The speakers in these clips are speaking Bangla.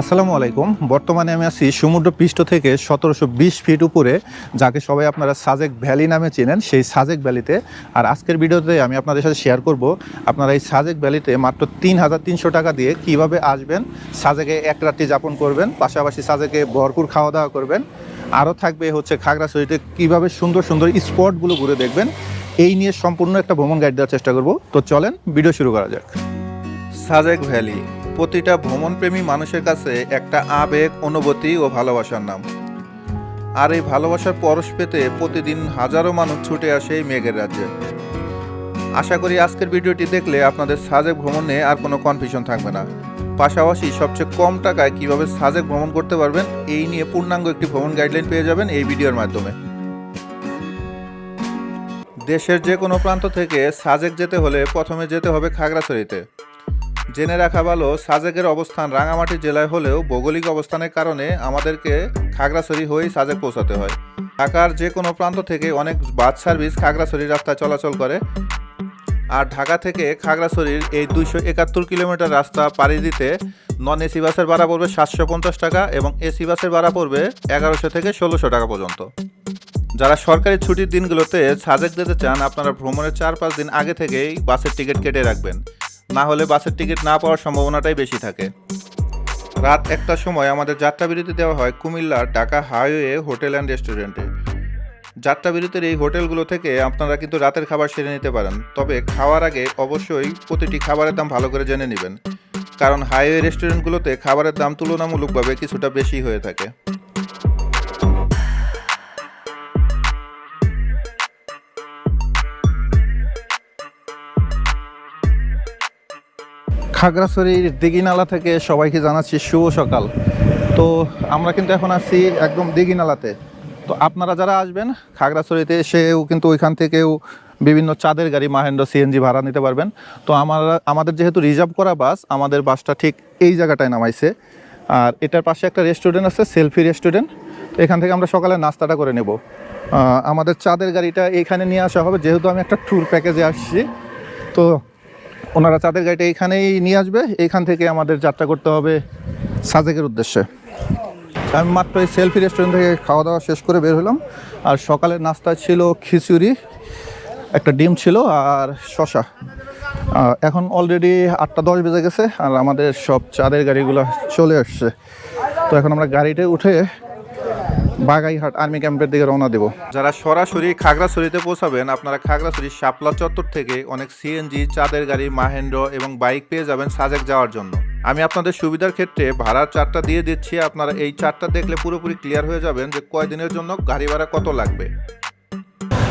আসসালামু আলাইকুম। বর্তমানে আমি আছি সমুদ্র পৃষ্ঠ থেকে সতেরোশো বিশ ফিট উপরে, যাকে সবাই আপনারা সাজেক ভ্যালি নামে চেনেন। সেই সাজেক ভ্যালিতে আর আজকের ভিডিওতে আমি আপনাদের সাথে শেয়ার করব, আপনারা এই সাজেক ভ্যালিতে মাত্র তিন হাজার তিনশো টাকা দিয়ে কীভাবে আসবেন, সাজেকে এক রাত্রি যাপন করবেন, পাশাপাশি সাজেকে ভরপুর খাওয়া দাওয়া করবেন। আরও থাকবে হচ্ছে খাগড়াছড়িতে কীভাবে সুন্দর সুন্দর স্পটগুলো ঘুরে দেখবেন, এই নিয়ে সম্পূর্ণ একটা ভ্রমণ গাইড দেওয়ার চেষ্টা করব। তো চলেন, ভিডিও শুরু করা যাক। সাজেক ভ্যালি। প্রতিটা ভ্রমণপ্রেমী মানুষের কাছে একটা আবেগ, অনুভূতি ও ভালোবাসার নাম। আর এই ভালোবাসার পরশ পেতে প্রতিদিন হাজারো মানুষ ছুটে আসে এই মেঘের রাজ্যে। আশা করি আজকের ভিডিওটি দেখলে আপনাদের সাজেক ভ্রমণে আর কোনো কনফিউশন থাকবে না। পাশাপাশি সবচেয়ে কম টাকায় কীভাবে সাজেক ভ্রমণ করতে পারবেন, এই নিয়ে পূর্ণাঙ্গ একটি ভ্রমণ গাইডলাইন পেয়ে যাবেন এই ভিডিওর মাধ্যমে। দেশের যে কোনো প্রান্ত থেকে সাজেক যেতে হলে প্রথমে যেতে হবে খাগড়াছড়িতে। জেনে রাখা ভালো, সাজেকের অবস্থান রাঙামাটি জেলায় হলেও ভৌগোলিক অবস্থানের কারণে আমাদেরকে খাগড়াছড়ি হয়েই সাজেক পৌঁছাতে হয়। ঢাকার যে কোনো প্রান্ত থেকে অনেক বাস সার্ভিস খাগড়াছড়ি রাস্তায় চলাচল করে। আর ঢাকা থেকে খাগড়াছড়ির এই দুইশো একাত্তর কিলোমিটার রাস্তা পাড়ি দিতে নন এসি বাসের ভাড়া পড়বে সাতশো পঞ্চাশ টাকা এবং এসি বাসের ভাড়া পড়বে এগারোশো থেকে ষোলোশো টাকা পর্যন্ত। যারা সরকারি ছুটির দিনগুলোতে সাজেক যেতে চান, আপনারা ভ্রমণের চার পাঁচ দিন আগে থেকেই বাসের টিকিট কেটে রাখবেন। না হলে বাসের টিকিট না পাওয়ার সম্ভাবনাটাই বেশি থাকে। রাত একটার সময় আমাদের যাত্রা বিরতি দেওয়া হয় কুমিল্লার ঢাকা হাইওয়ে হোটেল অ্যান্ড রেস্টুরেন্টে। যাত্রা বিরতির এই হোটেলগুলো থেকে আপনারা কিন্তু রাতের খাবার সেরে নিতে পারেন, তবে খাওয়ার আগে অবশ্যই প্রতিটি খাবারের দাম ভালো করে জেনে নেবেন। কারণ হাইওয়ে রেস্টুরেন্টগুলোতে খাবারের দাম তুলনামূলকভাবে কিছুটা বেশি হয়ে থাকে। খাগড়াছড়ির দিঘিনালা থেকে সবাইকে জানাচ্ছি শুভ সকাল। তো আমরা কিন্তু এখন আছি একদম দিঘিনালাতে। তো আপনারা যারা আসবেন খাগড়াছড়িতে, সেও কিন্তু ওইখান থেকেও বিভিন্ন চাঁদের গাড়ি, মাহেন্দ্র সিএনজি ভাড়া নিতে পারবেন। তো আমরা, আমাদের যেহেতু রিজার্ভ করা বাস, আমাদের বাসটা ঠিক এই জায়গাটায় নামাইছে। আর এটার পাশে একটা রেস্টুরেন্ট আছে, সেলফি রেস্টুরেন্ট। তো এখান থেকে আমরা সকালে নাস্তাটা করে নেব। আমাদের চাঁদের গাড়িটা এখানে নিয়ে আসা হবে, যেহেতু আমি একটা ট্যুর প্যাকেজে আসছি। তো ওনারা চাঁদের গাড়িটা এইখানেই নিয়ে আসবে। এইখান থেকে আমাদের যাত্রা করতে হবে সাজেকের উদ্দেশ্যে। আমি মাত্র এই সেলফি রেস্টুরেন্ট থেকে খাওয়া দাওয়া শেষ করে বের হলাম। আর সকালের নাস্তা ছিল খিচুড়ি, একটা ডিম ছিল আর শশা এখন অলরেডি আটটা দশ বেজে গেছে আর আমাদের সব চাঁদের গাড়িগুলো চলে আসছে। তো এখন আমরা গাড়িতে উঠে বাগাইহাট আর্মি ক্যাম্পের দিকে রওনা দেব। যারা সরাসরি খাগড়াছড়িতে পৌঁছাবেন, আপনারা খাগড়াছড়ি শাপলা চত্বর থেকে অনেক সিএনজি চাঁদের গাড়ি, মাহেন্দ্র এবং বাইক পেয়ে যাবেন সাজেক যাওয়ার জন্য। আমি আপনাদের সুবিধার ক্ষেত্রে ভাড়ার চারটা দিয়ে দিচ্ছি, আপনারা এই চারটা দেখলে পুরোপুরি ক্লিয়ার হয়ে যাবেন যে কয়দিনের জন্য গাড়ি ভাড়া কত লাগবে।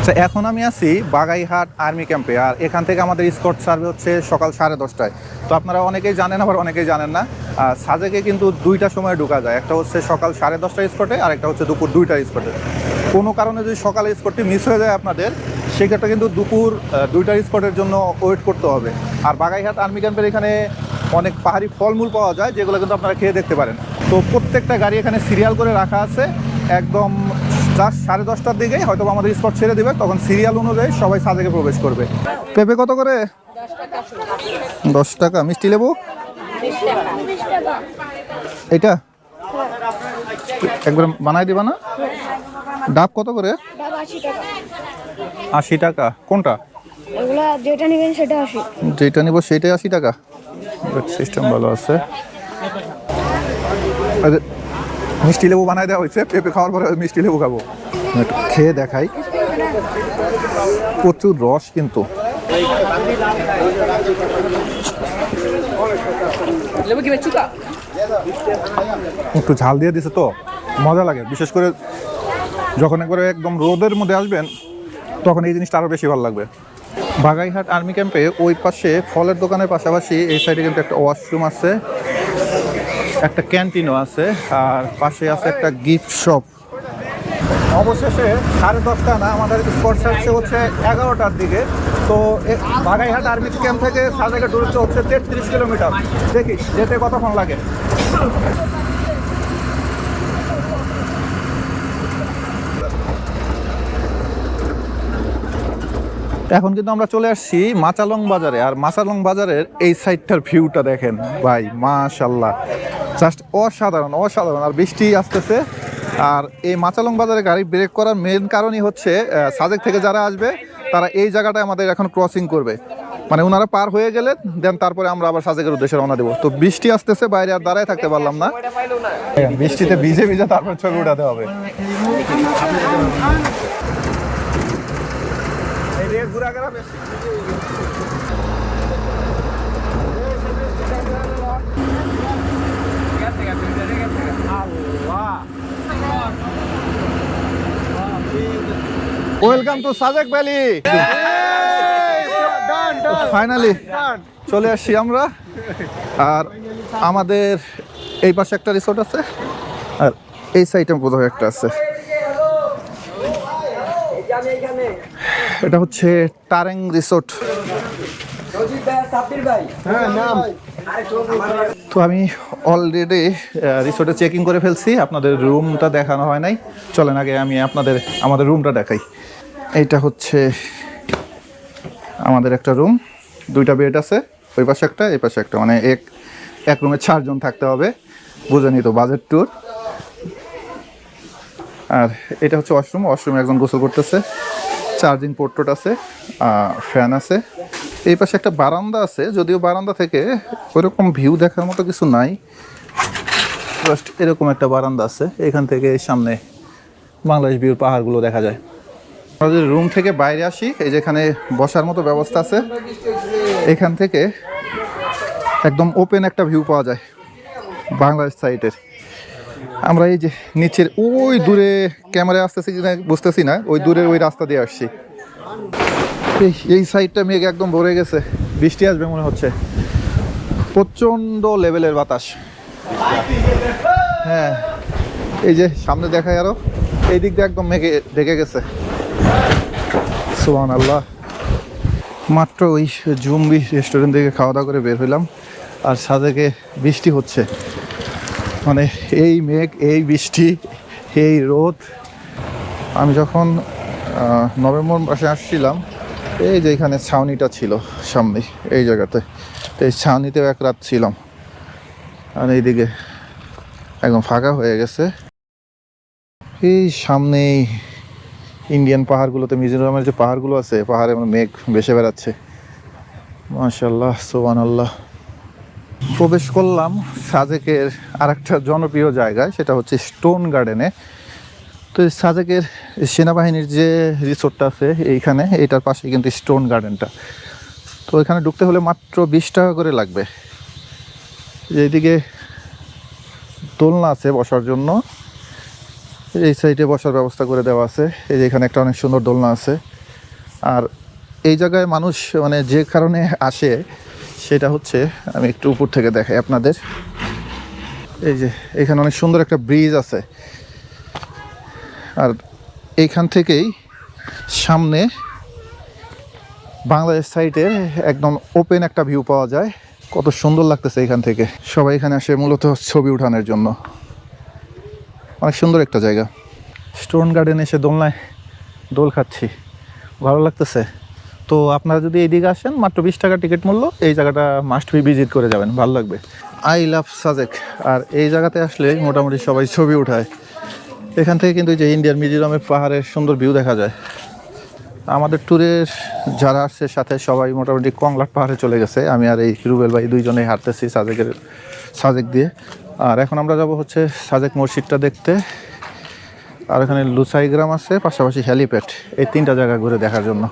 আচ্ছা এখন আমি আছি বাগাইহাট আর্মি ক্যাম্পে আর এখান থেকে আমাদের স্কট সার্ভে হচ্ছে সকাল সাড়ে দশটায়। তো আপনারা অনেকেই জানেন আবার অনেকেই জানেন না সাজেকে কিন্তু দুইটা সময় ঢোকা যায়। একটা হচ্ছে সকাল সাড়ে দশটার স্কটে আর একটা হচ্ছে দুপুর দুইটার স্কটে। কোনো কারণে যদি সকালে স্কটটি মিস হয়ে যায় আপনাদের সেক্ষেত্রে কিন্তু দুপুর আহ, দুইটার স্পটের জন্য ওয়েট করতে হবে। আর বাগাইহাট আর্মি ক্যাম্পের এখানে অনেক পাহাড়ি ফলমূল পাওয়া যায় যেগুলো কিন্তু আপনারা খেয়ে দেখতে পারেন। তো প্রত্যেকটা গাড়ি এখানে সিরিয়াল করে রাখা আছে একদম জাস্ট সাড়ে দশটার দিকেই হয়তো আমাদের স্পট ছেড়ে দেবে তখন সিরিয়াল অনুযায়ী সবাই সাজেকে প্রবেশ করবে। পেঁপে কত করে? দশ টাকা। মিষ্টি লেবু? এটা? একবার বানাই দিবা না? ডাব কত করে? আশি টাকা। কোনটা? যেটা নেবেন সেটা আশি। যেটা নিব সেটাই আশি টাকা। সিস্টেম ভালো আছে। মিষ্টি লেবু বানাই দেওয়া হয়েছে পেঁপে খাওয়ার পরে মিষ্টি লেবু খাব। একটু খেয়ে দেখাই। প্রচুর রস কিন্তু। একটু ঝাল দিয়ে দিছে তো মজা লাগে। বিশেষ করে যখন একবারে একদম রোদের মধ্যে আসবেন তখন এই জিনিসটা আরও বেশি ভালো লাগবে। বাগাইহাট আর্মি ক্যাম্পে ওই পাশে ফলের দোকানের পাশাপাশি এই সাইডে কিন্তু একটা ওয়াশরুম আছে। একটা ক্যান্টিনও আছে, আর পাশে আছে একটা গিফট শপ অবশেষে সাড়ে দশটা না, আমাদের স্পট সার্চে হচ্ছে এগারোটার দিকে। তো বাগাইহাট আর্মি ক্যাম্প থেকে সাজাকে দূরত্ব হচ্ছে তেত্রিশ কিলোমিটার। দেখি, যেতে কতক্ষণ লাগে? এখন কিন্তু আমরা চলে আসছি মাচালং বাজারে, আর মাচালং বাজারের এই সাইডটার ভিউটা দেখেন। ভাই, মাশাল্লাহ। জাস্ট অসাধারণ অসাধারণ। আর বৃষ্টি আসতেছে। আর এই মাচালং বাজারে গাড়ি ব্রেক করার মেন কারণই হচ্ছে সাজেক থেকে যারা আসবে, তারা এই জায়গাটায় আমাদের এখন ক্রসিং করবে। মানে ওনারা পার হয়ে গেলে দেন তারপরে আমরা আবার সাজেকের উদ্দেশ্যে রওনা দেবো। তো বৃষ্টি আসতেছে, বাইরে আর দাঁড়ায় থাকতে পারলাম না। বৃষ্টিতে ভিজে ভিজে তারপর ছবি উঠাতে হবে। Welcome to Sajek valley finally চলে আসছি আমরা। আর আমাদের এই পাশে একটা রিসোর্ট আছে, আর এই সাইডে বোধহয় একটা আছে। এটা হচ্ছে টারেং রিসোর্ট তো আমি অলরেডি রিসোর্টে চেকিং করে ফেলছি, আপনাদের রুমটা দেখানো হয় নাই। চলেন আগে আমি আপনাদের, আমাদের রুমটা দেখাই। এইটা হচ্ছে আমাদের একটা রুম দুইটা বেড আছে, ওই পাশে একটা, এই পাশে একটা। মানে এক এক রুমে চারজন থাকতে হবে। বুঝেনি তো বাজেট ট্যুর আর এটা হচ্ছে ওয়াশরুম ওয়াশরুমে একজন গোসল করতেছে। চার্জিং পোর্ট্রেট আছে ফ্যান আছে। এই পাশে একটা বারান্দা আছে, যদিও বারান্দা থেকে ওইরকম ভিউ দেখার মতো কিছু নাই। জাস্ট এরকম একটা বারান্দা আছে। এখান থেকে সামনে বাংলাদেশ ভিউর পাহাড়গুলো দেখা যায়। যদি রুম থেকে বাইরে আসি। এই যেখানে বসার মতো ব্যবস্থা আছে। এখান থেকে একদম ওপেন একটা ভিউ পাওয়া যায় বাংলাদেশ সাইডের আমরা এই যে নিচের ওই দূরে ক্যামেরা আসতেছি কিনা বুঝতেছি না, ওই দূরে ওই রাস্তা দিয়ে আসছি। এই এই সাইডটা মেঘ একদম ভরে গেছে। বৃষ্টি আসবে মনে হচ্ছে। প্রচণ্ড লেভেলের বাতাস। হ্যাঁ এই যে সামনে দেখায় আরও। এই দিক দিয়ে একদম মেঘে ঢেকে গেছে। সুহান আল্লাহ মাত্র ওই জুম্বি রেস্টুরেন্ট থেকে খাওয়া দাওয়া করে বের হইলাম, আর সাজেকে বৃষ্টি হচ্ছে। মানে এই মেঘ, এই বৃষ্টি, এই রোদ। আমি যখন নভেম্বর মাসে আসছিলাম, এই যে এখানে ছাউনিটা ছিল সামনে, এই জায়গাতে। তো এই ছাউনিতেও এক রাত ছিলাম। আর এইদিকে একদম ফাঁকা হয়ে গেছে। এই সামনেই ইন্ডিয়ান পাহাড়গুলোতে, মিজোরামের যে পাহাড়গুলো আছে, পাহাড়ে মানে মেঘ ভেসে বেড়াচ্ছে। মাশাল্লাহ সোবান আল্লাহ প্রবেশ করলাম সাজেকের আর একটা জনপ্রিয় জায়গায়, সেটা হচ্ছে স্টোন গার্ডেনে তো সাজেকের সেনাবাহিনীর যে রিসোর্টটা আছে, এইখানে এইটার পাশে কিন্তু স্টোন গার্ডেনটা। তো এখানে ঢুকতে হলে মাত্র বিশ টাকা করে লাগবে। এইদিকে দোলনা আছে বসার জন্য। এই সাইডে বসার ব্যবস্থা করে দেওয়া আছে। এই যে এখানে একটা অনেক সুন্দর দোলনা আছে। আর এই জায়গায় মানুষ মানে যে কারণে আসে, সেটা হচ্ছে আমি একটু উপর থেকে দেখাই আপনাদের। এই যে এখানে অনেক সুন্দর একটা ব্রিজ আছে। আর এইখান থেকেই সামনে বাংলাদেশ সাইডের একদম ওপেন একটা ভিউ পাওয়া যায়। কত সুন্দর লাগতেছে এখান থেকে। সবাই এখানে আসে মূলত ছবি উঠানোর জন্য। অনেক সুন্দর একটা জায়গা। স্টোন গার্ডেন এসে দোলনায় দোল খাচ্ছি। ভালো লাগতেছে। তো আপনারা যদি এইদিকে আসেন মাত্র বিশ টাকা টিকিট মূল্য এই জায়গাটা মাস্ট বি ভিজিট করে যাবেন ভালো লাগবে। আই লাভ সাজেক আর এই জায়গাতে আসলে মোটামুটি সবাই ছবি উঠায়। এখান থেকে কিন্তু যে ইন্ডিয়ার মিজোরামের পাহাড়ের সুন্দর ভিউ দেখা যায়। আমাদের ট্যুরের যারা আসছে সাথে সবাই মোটামুটি কংলাট পাহাড়ে চলে গেছে। আমি আর এই রুবেল ভাই দুইজনেই হাঁটতেছি সাজেকের সাজেক দিয়ে। আর এখন আমরা যাব হচ্ছে সাজেক মসজিদটা দেখতে। আর এখানে লুসাই গ্রাম আছে, পাশাপাশি হ্যালিপ্যাড। এই তিনটা জায়গা ঘুরে দেখার জন্য।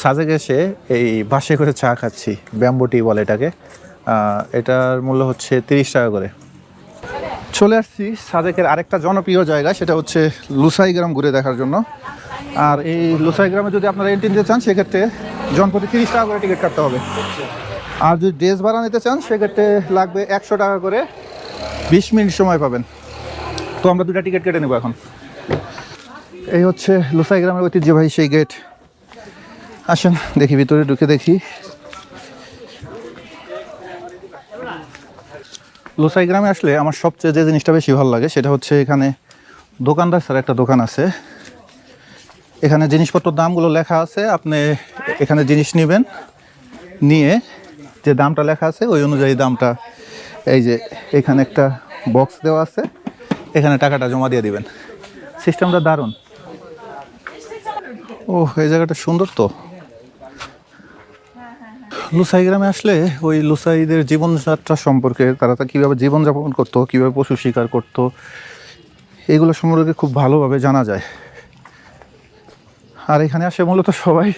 সাজেক এসে এই বাসে করে চা খাচ্ছি ব্যাম্বুটি বলে এটাকে। এটার মূল্য হচ্ছে তিরিশ টাকা করে। চলে আসছি সাজেকের আরেকটা জনপ্রিয় জায়গা, সেটা হচ্ছে লুসাই গ্রাম ঘুরে দেখার জন্য। আর এই লুসাই গ্রামে যদি আপনারা এন্ট্রি নিতে চান, সেক্ষেত্রে জনপ্রতি তিরিশ টাকা করে টিকিট কাটতে হবে। আর যদি ড্রেস ভাড়া নিতে চান, সেক্ষেত্রে লাগবে একশো টাকা করে। বিশ মিনিট সময় পাবেন। তো আমরা দুটা টিকিট কেটে নেব এখন। এই হচ্ছে লুসাই গ্রামের ঐতিহ্যবাহী সেই গেট আসেন, দেখি, ভিতরে ঢুকে দেখি। লোসাই গ্রামে আসলে আমার সবচেয়ে যে জিনিসটা বেশি ভালো লাগে, সেটা হচ্ছে এখানে দোকানদার স্যার একটা দোকান আছে। এখানে জিনিসপত্রের দামগুলো লেখা আছে, আপনি এখানে জিনিস নেবেন, নিয়ে যে দামটা লেখা আছে, ওই অনুযায়ী দামটা এই যে এখানে একটা বক্স দেওয়া আছে। এখানে টাকাটা জমা দিয়ে দিবেন। সিস্টেমটা দারুণ। ও এই জায়গাটা সুন্দর তো। লুসাই গ্রামে আসলে ওই লুসাইদের জীবনযাত্রা সম্পর্কে তারা তা কীভাবে জীবনযাপন করতো, কীভাবে পশু শিকার করতো, এগুলো সম্পর্কে খুব ভালোভাবে জানা যায়। আর এখানে আসে মূলত সবাই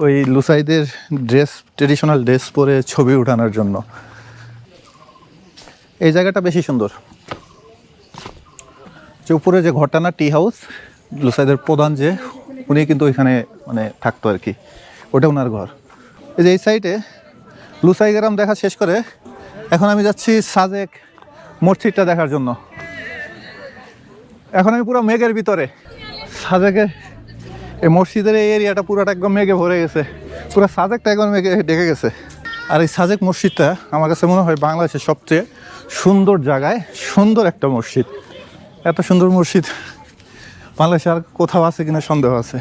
ওই লুসাইদের ড্রেস ট্রেডিশনাল ড্রেস পরে ছবি উঠানোর জন্য। এই জায়গাটা বেশি সুন্দর। যে উপরে যে ঘরটা না, টি হাউস লুসাইদের প্রধান যে, উনি কিন্তু ওইখানে মানে থাকতো আর কি। ওটা ওনার ঘর। এই যে এই সাইডে লুসাই গ্রাম দেখা শেষ করে, এখন আমি যাচ্ছি সাজেক মসজিদটা দেখার জন্য। এখন আমি পুরো মেঘের ভিতরে। সাজেকে, এই মসজিদের এই এরিয়াটা পুরোটা একদম মেঘে ভরে গেছে। পুরো সাজেকটা একদম মেঘে ঢেকে গেছে। আর এই সাজেক মসজিদটা আমার কাছে মনে হয় বাংলাদেশের সবচেয়ে সুন্দর জায়গায়, সুন্দর একটা মসজিদ। এত সুন্দর মসজিদ, বাংলাদেশে আর কোথাও আছে কিনা সন্দেহ আছে।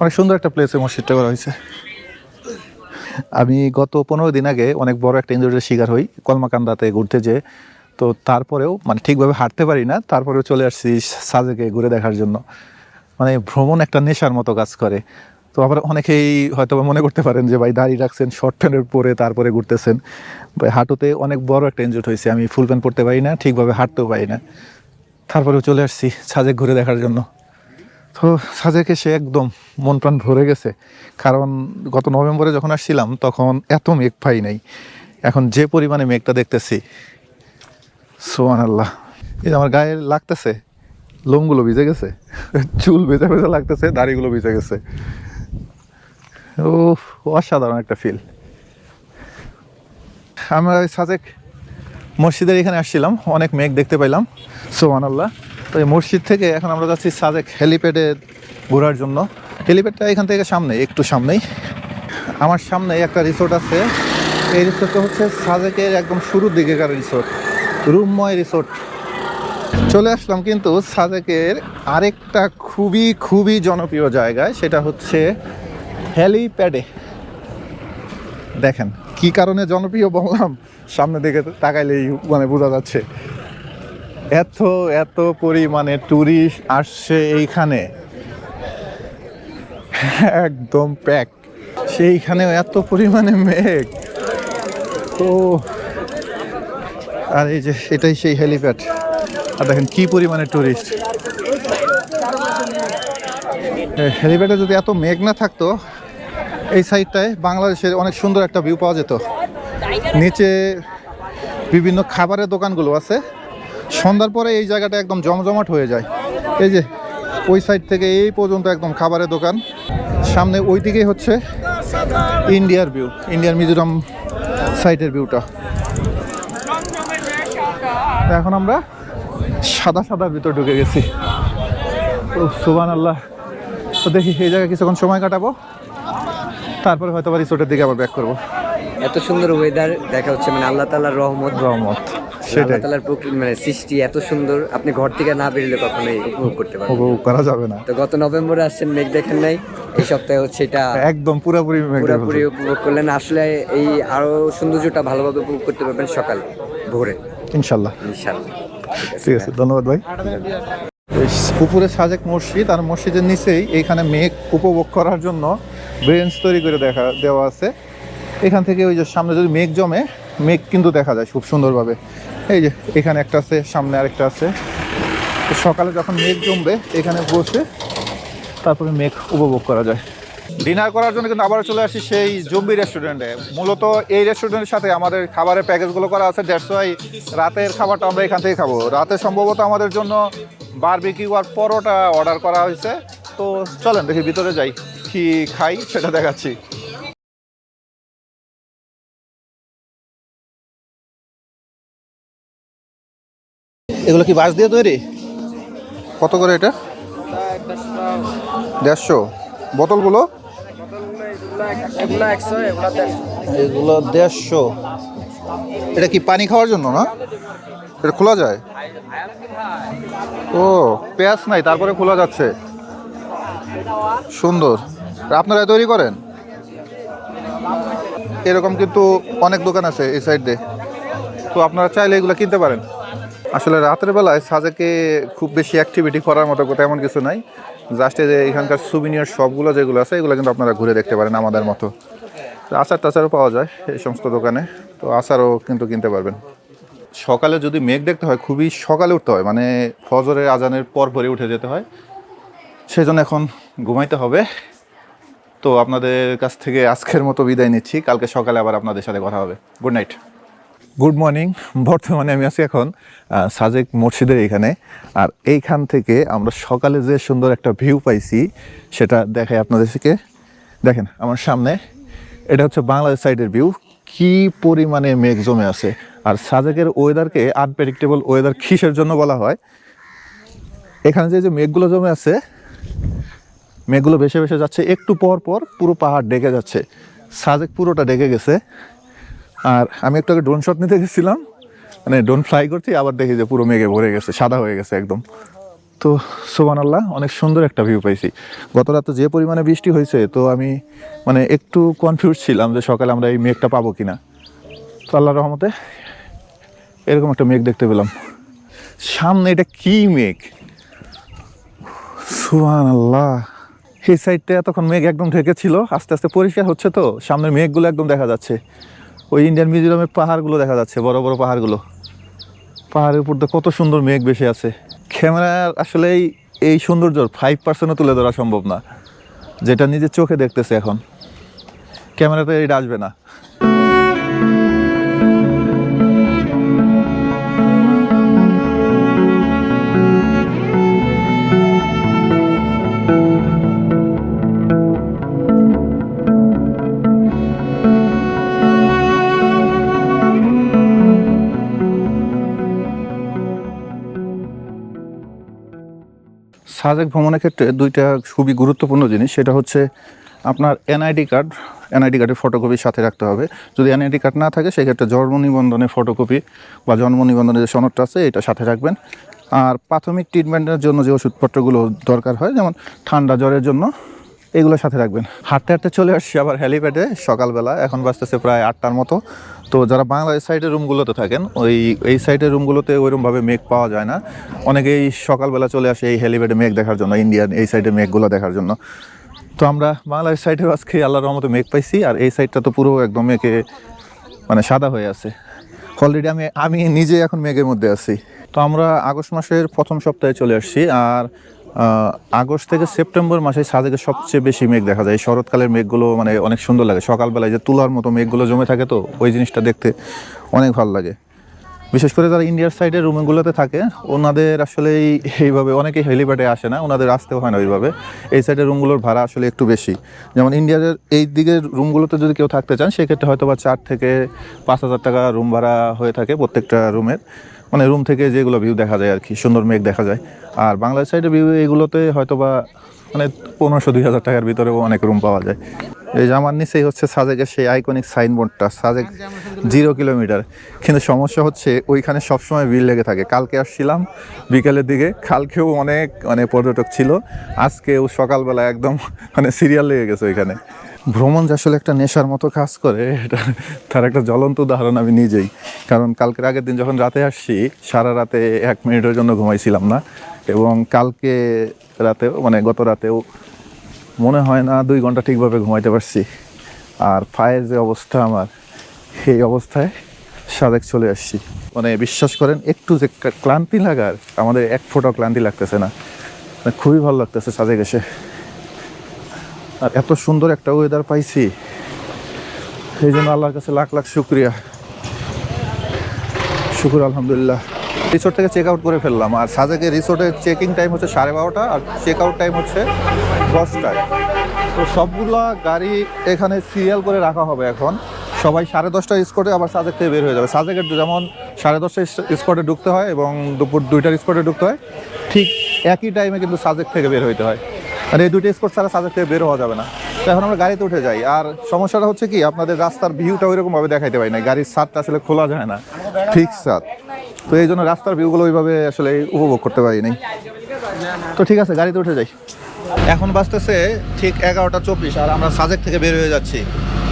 অনেক সুন্দর একটা প্লেসে মসজিদটা করা হয়েছে। আমি গত পনেরো দিন আগে অনেক বড় একটা ইঞ্জুরির শিকার হই, কলমাকান্দাতে ঘুরতে যে তো তারপরেও মানে ঠিকভাবে হাঁটতে পারি না, তারপরেও চলে আসছি সাজেকে ঘুরে দেখার জন্য। মানে ভ্রমণ একটা নেশার মতো কাজ করে। তো আবার অনেকেই হয়তো মনে করতে পারেন যে, ভাই, দাঁড়িয়ে রাখছেন শর্ট প্যান্টের পরে তারপরে ঘুরতেছেন। ভাই, হাঁটুতে অনেক বড় একটা ইনজুট হয়েছে। আমি ফুল প্যান্ট পরতে পারি না, ঠিকভাবে হাঁটতেও পারি না। তারপরেও চলে আসছি সাজেক ঘুরে দেখার জন্য। তো সাজেকে সে একদম মন প্রাণ ভরে গেছে। কারণ গত নভেম্বরে যখন আসছিলাম, তখন এত মেঘ পাই নাই। এখন যে পরিমাণে মেঘটা দেখতেছি সোহান আল্লাহ এই আমার গায়ে লাগতেছে, লোমগুলো ভিজে গেছে, চুল ভেজা ভেজা লাগতেছে, দাড়িগুলো ভিজে গেছে। ও অসাধারণ একটা ফিল আমরা ওই সাজেক মসজিদের এখানে আসছিলাম, অনেক মেঘ দেখতে পাইলাম সোহান আল্লাহ তো এই মসজিদ থেকে এখন আমরা যাচ্ছি সাজেক হেলিপ্যাডে ঘোরার জন্য। হেলিপ্যাডটা এখান থেকে সামনে, একটু সামনেই। আমার সামনে একটা রিসোর্ট আছে। এই রিসোর্টটা হচ্ছে সাজেকের একদম শুরুর দিকেকার রিসোর্ট রুমময় রিসোর্ট চলে আসলাম কিন্তু সাজেকের আরেকটা খুবই খুবই জনপ্রিয় জায়গায়, সেটা হচ্ছে হেলিপ্যাডে। দেখেন, কি কারণে জনপ্রিয় বললাম? সামনে দিকে তাকাইলেই মানে বোঝা যাচ্ছে। এত এত পরিমাণে ট্যুরিস্ট আসছে এইখানে। একদম প্যাক সেইখানেও এত পরিমাণে মেঘ। তো আর এই যে, এটাই সেই হেলিপ্যাড। আর দেখেন, কি পরিমাণে ট্যুরিস্ট হেলিপ্যাডে যদি এত মেঘ না থাকতো এই সাইডটায় বাংলাদেশের অনেক সুন্দর একটা ভিউ পাওয়া যেত। নিচে বিভিন্ন খাবারের দোকানগুলো আছে। সন্ধ্যার পরে এই জায়গাটা একদম জমজমাট হয়ে যায়। এই যে, ওই সাইড থেকে এই পর্যন্ত একদম খাবারের দোকান। সামনে ওই দিকেই হচ্ছে ইন্ডিয়ার ভিউ ইন্ডিয়ার মিজোরাম সাইডের ভিউটা এখন আমরা সাদা সাদা ভিতর ঢুকে গেছি। ও সুবান আল্লাহ তো দেখি এই জায়গায় কিছুক্ষণ সময় কাটাবো। তারপরে হয়তো বা রিসোর্টের দিকে আবার ব্যাক করব। এত সুন্দর ওয়েদার দেখা হচ্ছে মানে আল্লাহ তাআলার রহমত। রহমত সেটাই। তাআলার প্রকৃতি মানে সৃষ্টি এত সুন্দর আপনি ঘর থেকে না বেরোলে কখনোই উপভোগ করতে পারবেন। উপভোগ করা যাবে না। তো গত নভেম্বরে আসছেন মেঘ দেখেন নাই এই সপ্তাহে হচ্ছে এটা একদম পুরোপুরি পুরোপুরি উপভোগ করলেন। আসলে এই আরও সৌন্দর্যটা ভালোভাবে উপভোগ করতে পারবেন সকাল ভোরে। ফেলছে। ইনশাল্লাহ। ঠিক আছে ধন্যবাদ ভাই। উপরে সাজেক মসজিদ, আর মসজিদের নিচেই এইখানে মেঘ উপভোগ করার জন্য ব্রেঞ্চ তৈরি করে দেখা, দেওয়া আছে। এখান থেকে ওই যে সামনে যদি মেঘ জমে, মেঘ কিন্তু দেখা যায় খুব সুন্দরভাবে। এই যে এখানে একটা আছে, সামনে আরেকটা আছে। সকালে যখন মেঘ জমবে, এখানে বসে তারপরে মেঘ উপভোগ করা যায়। ডিনার করার জন্য কিন্তু আবার চলে আসি সেই জম্বি রেস্টুরেন্টে মূলত এই রেস্টুরেন্টের সাথে আমাদের খাবারের প্যাকেজগুলো করা আছে দেড়শো রাতের খাবারটা আমরা এখান থেকে খাব। রাতে সম্ভবত আমাদের জন্য বারবিকিউ আর পরোটা অর্ডার করা হয়েছে। তো চলেন দেখি ভিতরে যাই কি খাই সেটা দেখাচ্ছি। এগুলো কি বাঁশ দিয়ে তৈরি? কত করে এটা? দেড়শো। বোতলগুলো? এগুলো দেড়শো। এটা কি পানি খাওয়ার জন্য না? এটা খোলা যায়? ও, পেঁয়াজ নাই, তারপরে খোলা যাচ্ছে। সুন্দর। আপনারা তৈরি করেন? এরকম কিন্তু অনেক দোকান আছে এই সাইড। দিয়ে তো আপনারা চাইলে এগুলো কিনতে পারেন। আসলে রাতের বেলায় সাজেকে খুব বেশি অ্যাক্টিভিটি করার মতো তেমন কিছু নাই। জাস্ট যে এখানকার সুবিনিয়ার শপগুলো যেগুলো আছে, এগুলো কিন্তু আপনারা ঘুরে দেখতে পারেন আমাদের মতো। আচার টাচারও পাওয়া যায় এই সমস্ত দোকানে। তো আচারও কিন্তু কিনতে পারবেন। সকালে যদি মেঘ দেখতে হয়, খুবই সকালে উঠতে হয়। মানে ফজরের আজানের পর পরে উঠে যেতে হয়। সেই জন্য এখন ঘুমাইতে হবে। তো আপনাদের কাছ থেকে আজকের মতো বিদায় নিচ্ছি। কালকে সকালে আবার আপনাদের সাথে কথা হবে। গুড নাইট গুড মর্নিং বর্তমানে আমি আছি এখন সাজেক মসজিদের এখানে। আর এইখান থেকে আমরা সকালে যে সুন্দর একটা ভিউ পাইছি, সেটা দেখাই আপনাদেরকে দেখেন, আমার সামনে, এটা হচ্ছে বাংলাদেশ সাইডের ভিউ কি পরিমাণে মেঘ জমে আছে। আর সাজেকের ওয়েদারকে আনপ্রেডিক্টেবল ওয়েদার কিসের জন্য বলা হয়? এখানে যে যে মেঘগুলো জমে আছে, মেঘগুলো ভেসে ভেসে যাচ্ছে। একটু পর পর পুরো পাহাড় ডেকে যাচ্ছে। সাজেক পুরোটা ডেকে গেছে। আর আমি একটু আগে ড্রোন শট নিতে গেছিলাম মানে ড্রোন ফ্লাই করছি আবার দেখি যে পুরো মেঘে ভরে গেছে, সাদা হয়ে গেছে একদম। তো সোবান আল্লাহ অনেক সুন্দর একটা ভিউ পাইছি। গত রাতে যে পরিমাণে বৃষ্টি হয়েছে, তো আমি মানে একটু কনফিউজ ছিলাম যে সকালে আমরা এই মেঘটা পাবো কিনা। তো আল্লাহ রহমতে এরকম একটা মেঘ দেখতে পেলাম। সামনে এটা কি মেঘ? সুহান আল্লাহ সেই সাইডটা এতক্ষণ মেঘ একদম ঢেকে ছিল, আস্তে আস্তে পরিষ্কার হচ্ছে তো, সামনের মেঘগুলো একদম দেখা যাচ্ছে। ওই ইন্ডিয়ান মিউজিয়ামের পাহাড়গুলো দেখা যাচ্ছে, বড় বড় পাহাড়গুলো। পাহাড়ের উপর কত সুন্দর মেঘ বেশি আছে। ক্যামেরার আসলে এই- সৌন্দর্যর ফাইভ পার্সেন্টও তুলে ধরা সম্ভব না, যেটা নিজের চোখে দেখতেছে এখন। ক্যামেরাতে এটা আসবে না। সাজেক ভ্রমণের ক্ষেত্রে দুইটা খুবই গুরুত্বপূর্ণ জিনিস। সেটা হচ্ছে আপনার এনআইডি কার্ড এনআইডি কার্ডের ফটোকপি সাথে রাখতে হবে। যদি এনআইডি কার্ড না থাকে, সেক্ষেত্রে জন্ম নিবন্ধনের ফটোকপি বা জন্ম নিবন্ধনের যে সনদটা আছে, এটা সাথে রাখবেন। আর প্রাথমিক ট্রিটমেন্টের জন্য যে ওষুধপত্রগুলো দরকার হয়, যেমন ঠান্ডা জ্বরের জন্য এগুলো সাথে রাখবেন। হাঁটতে হাঁটতে চলে আসছি আবার হ্যালিপ্যাডে সকালবেলা, এখন বাজতেছে প্রায় আটটার মতো। তো যারা বাংলাদেশ সাইডের রুমগুলোতে থাকেন, ওই, এই সাইডের রুমগুলোতে ওইরকমভাবে মেঘ পাওয়া যায় না। অনেকেই সকালবেলা চলে আসে এই হ্যালিপ্যাডে মেঘ দেখার জন্য ইন্ডিয়ান এই সাইডে মেঘগুলো দেখার জন্য। তো আমরা বাংলাদেশ সাইডেও আজকে আল্লাহর রহমতে মেঘ পাইছি, আর এই সাইডটা তো পুরো একদম মেঘে মানে সাদা হয়ে আছে। অলরেডি আমি আমি নিজে এখন মেঘের মধ্যে আছি। তো আমরা আগস্ট মাসের প্রথম সপ্তাহে চলে আসছি, আর আগস্ট থেকে সেপ্টেম্বর মাসে সাজেকে সবচেয়ে বেশি মেঘ দেখা যায়। শরৎকালের মেঘগুলো মানে অনেক সুন্দর লাগে। সকালবেলায় যে তুলার মতো মেঘগুলো জমে থাকে তো, ওই জিনিসটা দেখতে অনেক ভালো লাগে। বিশেষ করে যারা ইন্ডিয়ার সাইডের রুমগুলোতে থাকে, ওনাদের আসলে এইভাবে অনেকেই হেলিপ্যাডে আসে না, ওনাদের আসতেও হয় না ওইভাবে। এই সাইডের রুমগুলোর ভাড়া আসলে একটু বেশি। যেমন ইন্ডিয়ার এই দিকের রুমগুলোতে যদি কেউ থাকতে চান, সেক্ষেত্রে হয়তো বা চার থেকে পাঁচ হাজার টাকা রুম ভাড়া হয়ে থাকে প্রত্যেকটা রুমের। মানে রুম থেকে যেগুলো ভিউ দেখা যায় আর কি, সুন্দর মেঘ দেখা যায়। আর বাংলাদেশ সাইডের ভিউ এগুলোতে হয়তো বা মানে পনেরোশো দুই হাজার টাকার ভিতরেও অনেক রুম পাওয়া যায়। এই যে আমার নিচেই হচ্ছে সাজেকের সেই আইকনিক সাইনবোর্ডটা সাজেক জিরো কিলোমিটার কিন্তু সমস্যা হচ্ছে ওইখানে সবসময় ভিড় লেগে থাকে। কালকে আসছিলাম, বিকেলের দিকে, কালকেও অনেক মানে পর্যটক ছিল। আজকেও সকালবেলা একদম মানে সিরিয়াল লেগে গেছে ওইখানে। ভ্রমণ যে আসলে একটা নেশার মতো কাজ করে, এটা তার একটা জ্বলন্ত উদাহরণ আমি নিজেই। কারণ কালকের আগের দিন যখন রাতে আসছি, সারা রাতে এক মিনিটের জন্য ঘুমাইছিলাম না। এবং কালকে রাতেও মানে গত রাতেও মনে হয় না দুই ঘণ্টা ঠিকভাবে ঘুমাইতে পারছি। আর পায়ের যে অবস্থা আমার সেই অবস্থায় সাদেক চলে আসছি। মানে বিশ্বাস করেন, একটু যে ক্লান্তি লাগার, আমাদের এক ফোঁটাও ক্লান্তি লাগতেছে না। মানে খুবই ভালো লাগতেছে সাদেক এসে। আর এত সুন্দর একটা ওয়েদার পাইছি। সেই জন্য আল্লাহর কাছে লাখ লাখ শুক্রিয়া। শুকুর, আলহামদুলিল্লাহ। রিসোর্ট থেকে চেক আউট করে ফেললাম। আর সাজেকের রিসোর্টের চেকিং টাইম হচ্ছে সাড়ে বারোটা, আর চেক আউট টাইম হচ্ছে দশটায়। তো সবগুলো গাড়ি এখানে সিরিয়াল করে রাখা হবে এখন। সবাই সাড়ে দশটা স্কটে আবার সাজেক থেকে বের হয়ে যাবে। সাজেকের যেমন সাড়ে দশটা স্কটে ঢুকতে হয় এবং দুপুর দুইটার স্কটে ঢুকতে হয়, ঠিক একই টাইমে কিন্তু সাজেক থেকে বের হইতে হয়। আর এই দুইটা স্কট ছাড়া সাজেক থেকে বের হওয়া যাবে না। তো এখন আমরা গাড়িতে উঠে যাই। আর সমস্যাটা হচ্ছে কি, আপনাদের রাস্তার ভিউটা ওইরকম ভাবে দেখাইতে পারি না গাড়ির ছাদটা আসলে খোলা যায় না, ঠিক ছাদ। তো এই জন্য রাস্তার ভিউগুলো ওইভাবে আসলে উপভোগ করতে পারি নাই। তো ঠিক আছে, গাড়িতে উঠে যাই। এখন বাজতেছে ঠিক এগারোটা চব্বিশ আর আমরা সাজেক থেকে বের হয়ে যাচ্ছি।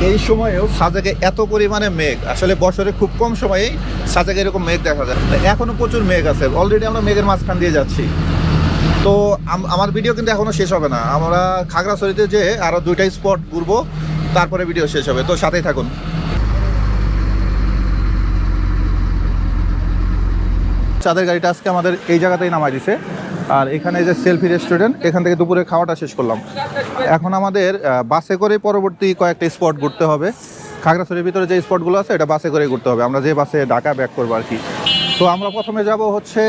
এই সময়েও সাজেকে এত পরিমাণে মেঘ। আসলে বছরে খুব কম সময়েই সাজেকে এরকম মেঘ দেখা যায়। এখনও প্রচুর মেঘ আছে। অলরেডি আমরা মেঘের মাঝখান দিয়ে যাচ্ছি। তো আমার ভিডিও কিন্তু এখনও শেষ হবে না। আমরা খাগড়াছড়িতে যে আরও দুইটা স্পট ঘুরবো, তারপরে ভিডিও শেষ হবে। তো সাথেই থাকুন। চাঁদের গাড়িটা আজকে আমাদের এই জায়গাতেই নামাই দিছে। আর এখানে যে সেলফি রেস্টুরেন্ট এখান থেকে দুপুরে খাওয়াটা শেষ করলাম। এখন আমাদের বাসে করে পরবর্তী কয়েকটা স্পট ঘুরতে হবে। খাগড়াছড়ির ভিতরে যে স্পটগুলো আছে, এটা বাসে করে ঘুরতে হবে। আমরা যে বাসে ঢাকা ব্যাক করব আর কি। তো আমরা প্রথমে যাব হচ্ছে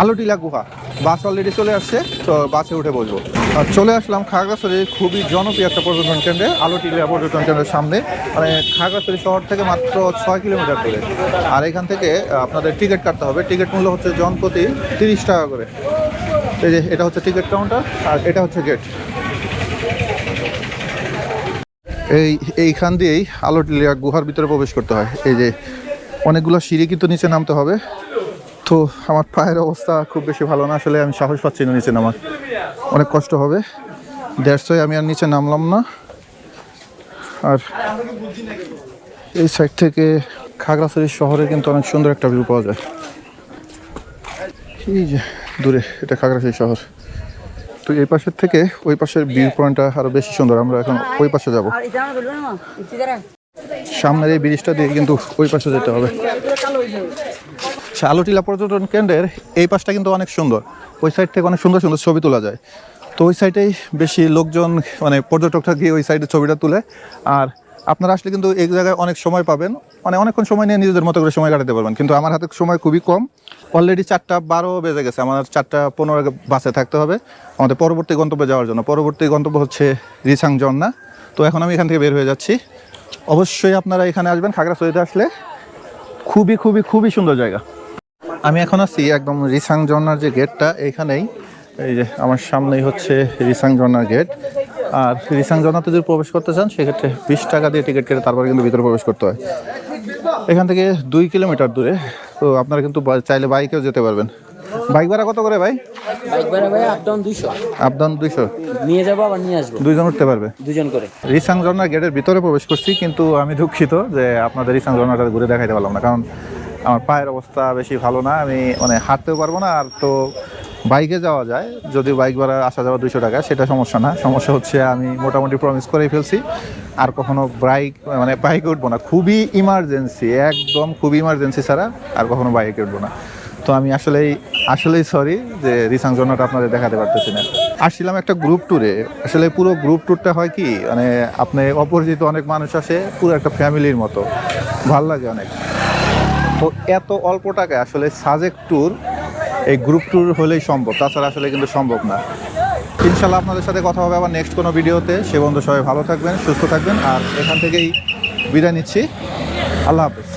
আলোটিলা গুহা। বাস অলরেডি চলে আসছে, তো বাসে উঠে বসবো। আর চলে আসলাম খাগড়াছড়ির খুবই জনপ্রিয় একটা পর্যটন কেন্দ্রে, আলোটিলা পর্যটন কেন্দ্রের সামনে। মানে খাগড়াছড়ি শহর থেকে মাত্র ছয় কিলোমিটার দূরে। আর এখান থেকে আপনাদের টিকিট কাটতে হবে। টিকিট মূল্য হচ্ছে জনপ্রতি তিরিশ টাকা করে। এই যে, এটা হচ্ছে টিকিট কাউন্টার, আর এটা হচ্ছে গেট। এই, এইখান দিয়েই আলোটিলিয়া গুহার ভিতরে প্রবেশ করতে হয়। এই যে, অনেকগুলো সিঁড়ি কিন্তু নিচে নামতে হবে। তো আমার পায়ের অবস্থা খুব বেশি ভালো না। আসলে আমি সাহস পাচ্ছি না নিচে নামার। অনেক কষ্ট হবে। দেড়শোয় আমি আর নিচে নামলাম না। আর এই সাইড থেকে খাগড়াছড়ি শহরে কিন্তু অনেক সুন্দর একটা ভিউ পাওয়া যায়। এই যে, দূরে এটা খাগড়াছড়ি শহর। তো এই পাশের থেকে ওই পাশের ভিউ পয়েন্টটা আরও বেশি সুন্দর। আমরা এখন ওই পাশে যাব। সামনের এই ব্রিজটা দিয়ে কিন্তু ওই পাশে যেতে হবে। আলোটিলা পর্যটন কেন্দ্রের এই পাশটা কিন্তু অনেক সুন্দর। ওই সাইড থেকে অনেক সুন্দর সুন্দর ছবি তোলা যায়। তো ওই সাইডেই বেশি লোকজন মানে পর্যটকরা গিয়ে ওই সাইডে ছবিটা তুলে। আর আপনারা আসলে কিন্তু এই জায়গায় অনেক সময় পাবেন। মানে অনেকক্ষণ সময় নিয়ে নিজেদের মতো করে সময় কাটাতে পারবেন। কিন্তু আমার হাতে সময় খুবই কম। অলরেডি চারটা বারো বেজে গেছে। আমার চারটা পনেরো বাসে থাকতে হবে। আমাদের পরবর্তী গন্তব্যে যাওয়ার জন্য। পরবর্তী গন্তব্য হচ্ছে রিসাং ঝর্ণা। তো এখন আমি এখান থেকে বের হয়ে যাচ্ছি। অবশ্যই আপনারা এখানে আসবেন। খাগড়াছড়িতে আসলে খুবই খুবই খুবই সুন্দর জায়গা। আমি এখন আছি একদম রিসাং ঝর্ণার যে গেটটা এইখানেই। এই যে আমার সামনেই হচ্ছে রিসাং ঝর্ণার গেট। আর রিসাং ঝর্ণাতে যদি প্রবেশ করতে চান সেক্ষেত্রে বিশ টাকা দিয়ে টিকিট কেটে তারপরে কিন্তু ভিতরে প্রবেশ করতে হয়। এখান থেকে দুই কিলোমিটার দূরে তো আপনারা কিন্তু চাইলে বাইকেও যেতে পারবেন। বাইক ভাড়া কত করে ভাই? বাইক ভাড়া ভাই আপ ডাউন আপ ডাউন দুইশো। নিয়ে যাব আবার নিয়ে আসব। দুইজন উঠতে পারবে? করে। রিসাং ঝর্ণার গেটের ভিতরে প্রবেশ করছি কিন্তু আমি দুঃখিত যে আপনাদের রিসাং ঝর্ণাটা ঘুরে দেখাইতে পারলাম না কারণ আমার পায়ের অবস্থা বেশি ভালো না, আমি মানে হাঁটতেও পারব না, আর তো বাইকে যাওয়া যায় যদি বাইক ভাড়া আসা যাওয়া দুশো টাকা, সেটা সমস্যা না। সমস্যা হচ্ছে আমি মোটামুটি প্রমিস করেই ফেলছি, আর কখনো বাইক মানে বাইকে উঠবো না, খুবই ইমার্জেন্সি একদম খুবই ইমার্জেন্সি ছাড়া আর কখনো বাইকে উঠবো না। তো আমি আসলেই আসলেই সরি যে রিসাং জন্যটা আপনাদের দেখাতে পারতেছি না। আসছিলাম একটা গ্রুপ ট্যুরে আসলে পুরো গ্রুপ ট্যুরটা হয় কি মানে আপনি অপরিচিত অনেক মানুষ আসে, পুরো একটা ফ্যামিলির মতো, ভালো লাগে অনেক। তো এত অল্প টাকায় আসলে সাজেক ট্যুর এই গ্রুপ ট্যুর হলেই সম্ভব। তাছাড়া আসলে কিন্তু সম্ভব না। ইনশাল্লাহ আপনাদের সাথে কথা হবে আবার নেক্সট কোনো ভিডিওতে। সে বন্ধু সবাই ভালো থাকবেন, সুস্থ থাকবেন, আর এখান থেকেই বিদায় নিচ্ছি। আল্লাহ হাফেজ।